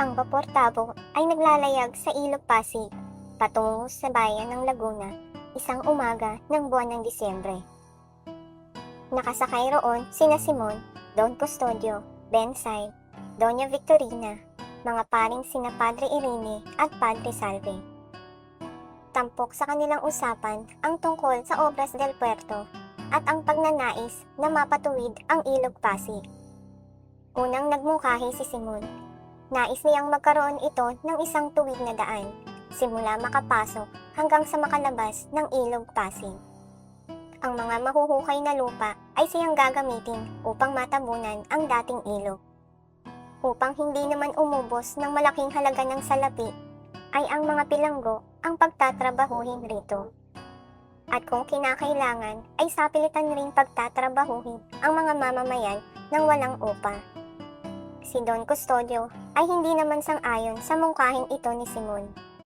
Ang Vapor Tabo ay naglalayag sa Ilog Pasig patungo sa bayan ng Laguna isang umaga ng buwan ng Disyembre. Nakasakay roon sina Simon, Don Custodio, Bensay, Doña Victorina, mga paring sina Padre Irene at Padre Salve. Tampok sa kanilang usapan ang tungkol sa Obras del Puerto at ang pagnanais na mapatuwid ang Ilog Pasig. Unang nagmungkahi si Simon. Nais niyang magkaroon ito ng isang tuwid na daan, simula makapasok hanggang sa makalabas ng Ilog Pasig. Ang mga mahuhukay na lupa ay siyang gagamitin upang matabunan ang dating ilog. Upang hindi naman umubos ng malaking halaga ng salapi, ay ang mga pilanggo ang pagtatrabahuhin rito. At kung kinakailangan, ay sapilitan rin pagtatrabahuhin ang mga mamamayan ng walang upa. Si Don Custodio ay hindi naman sang-ayon sa mungkahing ito ni Simon.